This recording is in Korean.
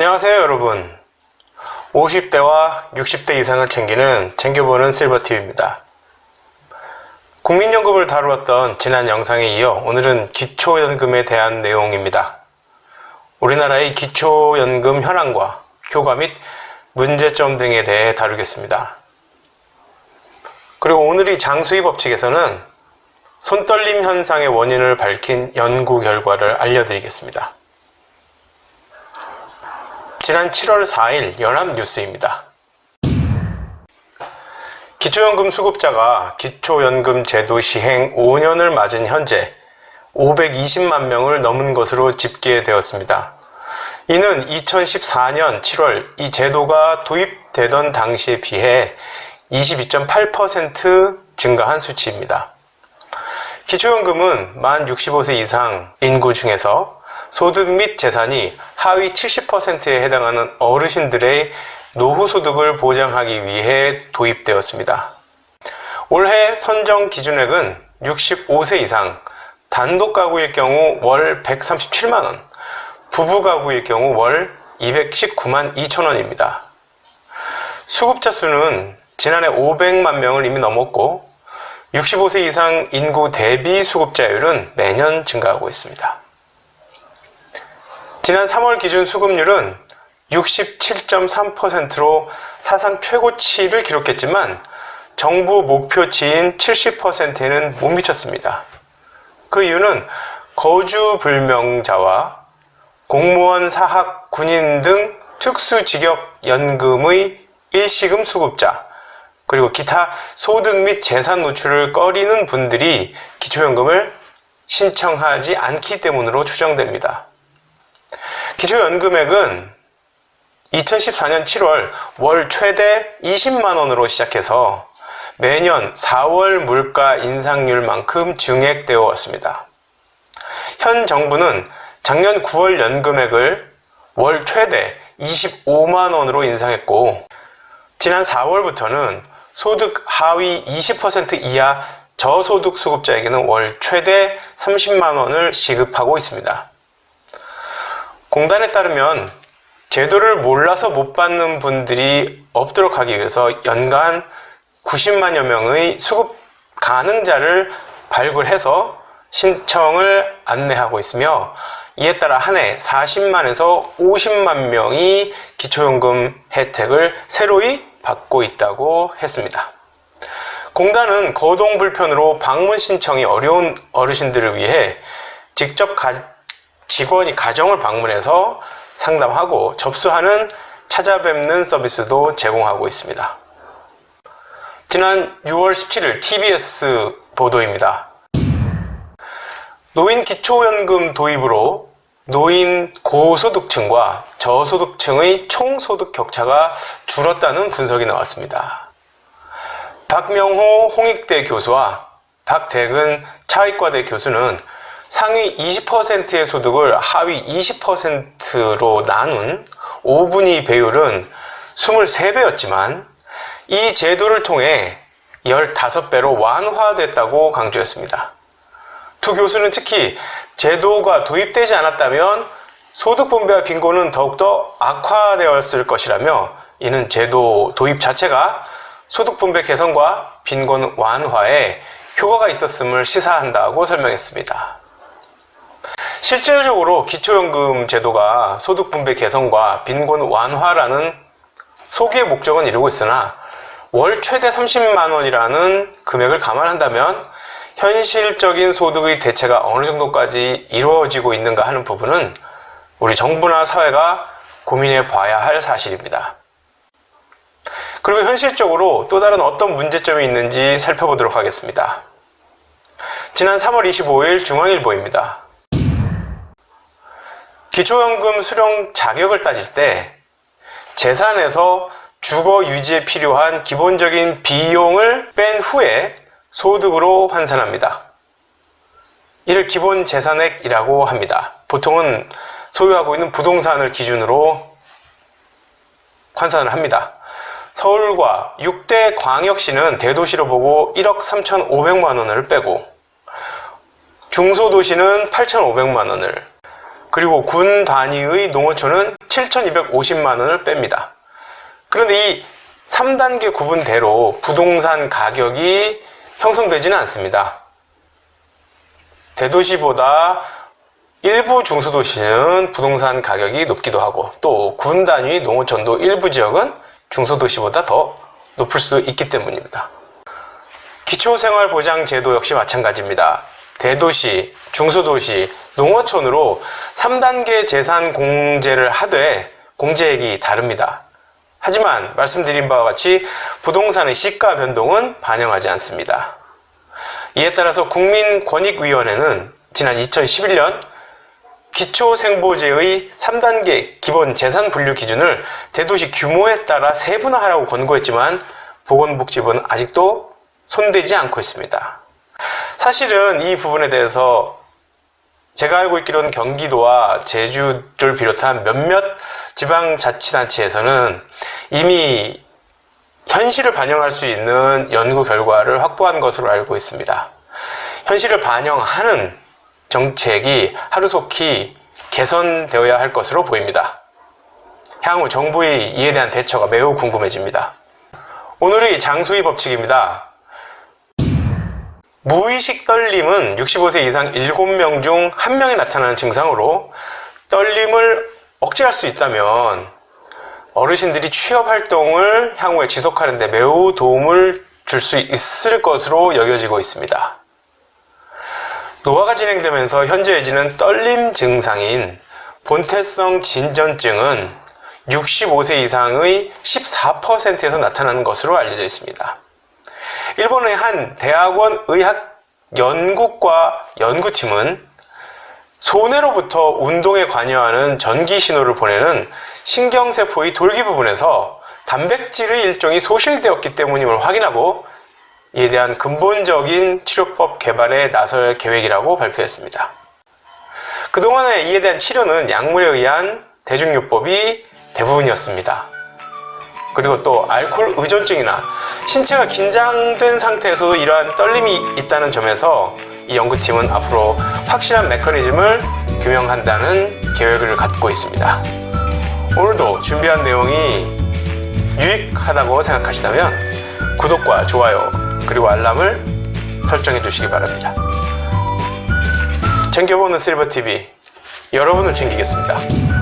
안녕하세요 여러분. 50대와 60대 이상을 챙기는 챙겨보는 실버TV입니다. 국민연금을 다루었던 지난 영상에 이어 오늘은 기초연금에 대한 내용입니다. 우리나라의 기초연금 현황과 효과 및 문제점 등에 대해 다루겠습니다. 그리고 오늘 이 장수희 법칙에서는 손떨림 현상의 원인을 밝힌 연구 결과를 알려드리겠습니다. 지난 7월 4일 연합뉴스입니다. 기초연금 수급자가 기초연금 제도 시행 5년을 맞은 현재 520만 명을 넘은 것으로 집계되었습니다. 이는 2014년 7월 이 제도가 도입되던 당시에 비해 22.8% 증가한 수치입니다. 기초연금은 만 65세 이상 인구 중에서 소득 및 재산이 하위 70%에 해당하는 어르신들의 노후 소득을 보장하기 위해 도입되었습니다. 올해 선정 기준액은 65세 이상 단독 가구일 경우 월 137만원, 부부 가구일 경우 월 219만 2천원입니다. 수급자 수는 지난해 500만 명을 이미 넘었고 65세 이상 인구 대비 수급자율은 매년 증가하고 있습니다. 지난 3월 기준 수급률은 67.3%로 사상 최고치를 기록했지만 정부 목표치인 70%에는 못 미쳤습니다. 그 이유는 거주 불명자와 공무원, 사학, 군인 등 특수직업연금의 일시금 수급자, 그리고 기타 소득 및 재산 노출을 꺼리는 분들이 기초연금을 신청하지 않기 때문으로 추정됩니다. 기초연금액은 2014년 7월 월 최대 20만 원으로 시작해서 매년 4월 물가 인상률만큼 증액되어 왔습니다. 현 정부는 작년 9월 연금액을 월 최대 25만 원으로 인상했고 지난 4월부터는 소득 하위 20% 이하 저소득 수급자에게는 월 최대 30만 원을 지급하고 있습니다. 공단에 따르면 제도를 몰라서 못 받는 분들이 없도록 하기 위해서 연간 90만여 명의 수급 가능자를 발굴해서 신청을 안내하고 있으며 이에 따라 한 해 40만에서 50만 명이 기초연금 혜택을 새로이 받고 있다고 했습니다. 공단은 거동 불편으로 방문 신청이 어려운 어르신들을 위해 직접 가, 직원이 가정을 방문해서 상담하고 접수하는 찾아뵙는 서비스도 제공하고 있습니다. 지난 6월 17일 TBS 보도입니다. 노인 기초연금 도입으로 노인 고소득층과 저소득층의 총소득 격차가 줄었다는 분석이 나왔습니다. 박명호 홍익대 교수와 박대근 차의과대 교수는 상위 20%의 소득을 하위 20%로 나눈 5분위 배율은 23배였지만 이 제도를 통해 15배로 완화됐다고 강조했습니다. 두 교수는 특히 제도가 도입되지 않았다면 소득 분배와 빈곤은 더욱더 악화되었을 것이라며 이는 제도 도입 자체가 소득 분배 개선과 빈곤 완화에 효과가 있었음을 시사한다고 설명했습니다. 실질적으로 기초연금 제도가 소득 분배 개선과 빈곤 완화라는 소기의 목적은 이루고 있으나 월 최대 30만 원이라는 금액을 감안한다면 현실적인 소득의 대체가 어느 정도까지 이루어지고 있는가 하는 부분은 우리 정부나 사회가 고민해 봐야 할 사실입니다. 그리고 현실적으로 또 다른 어떤 문제점이 있는지 살펴보도록 하겠습니다. 지난 3월 25일 중앙일보입니다. 기초연금 수령 자격을 따질 때 재산에서 주거 유지에 필요한 기본적인 비용을 뺀 후에 소득으로 환산합니다. 이를 기본 재산액이라고 합니다. 보통은 소유하고 있는 부동산을 기준으로 환산을 합니다. 서울과 6대 광역시는 대도시로 보고 1억 3,500만 원을 빼고 중소도시는 8,500만 원을 그리고 군 단위의 농어촌은 7,250만 원을 뺍니다. 그런데 이 3단계 구분대로 부동산 가격이 형성되지는 않습니다. 대도시보다 일부 중소도시는 부동산 가격이 높기도 하고 또 군 단위 농어촌도 일부 지역은 중소도시보다 더 높을 수도 있기 때문입니다. 기초생활보장제도 역시 마찬가지입니다. 대도시, 중소도시, 농어촌으로 3단계 재산 공제를 하되 공제액이 다릅니다. 하지만 말씀드린 바와 같이 부동산의 시가 변동은 반영하지 않습니다. 이에 따라서 국민권익위원회는 지난 2011년 기초생보제의 3단계 기본 재산 분류 기준을 대도시 규모에 따라 세분화하라고 권고했지만 보건복지부는 아직도 손대지 않고 있습니다. 사실은 이 부분에 대해서 제가 알고 있기로는 경기도와 제주를 비롯한 몇몇 지방자치단체에서는 이미 현실을 반영할 수 있는 연구 결과를 확보한 것으로 알고 있습니다. 현실을 반영하는 정책이 하루속히 개선되어야 할 것으로 보입니다. 향후 정부의 이에 대한 대처가 매우 궁금해집니다. 오늘의 장수의 법칙입니다. 무의식 떨림은 65세 이상 7명 중 1명이 나타나는 증상으로 떨림을 억제할 수 있다면 어르신들이 취업 활동을 향후에 지속하는 데 매우 도움을 줄 수 있을 것으로 여겨지고 있습니다. 노화가 진행되면서 현재 해지는 떨림 증상인 본태성 진전증은 65세 이상의 14%에서 나타나는 것으로 알려져 있습니다. 일본의 한 대학원 의학 연구과 연구팀은 소뇌로부터 운동에 관여하는 전기 신호를 보내는 신경세포의 돌기 부분에서 단백질의 일종이 소실되었기 때문임을 확인하고 이에 대한 근본적인 치료법 개발에 나설 계획이라고 발표했습니다. 그동안에 이에 대한 치료는 약물에 의한 대중요법이 대부분이었습니다. 그리고 또 알코올 의존증이나 신체가 긴장된 상태에서도 이러한 떨림이 있다는 점에서 이 연구팀은 앞으로 확실한 메커니즘을 규명한다는 계획을 갖고 있습니다. 오늘도 준비한 내용이 유익하다고 생각하시다면 구독과 좋아요 그리고 알람을 설정해 주시기 바랍니다. 챙겨보는 실버TV 여러분을 챙기겠습니다.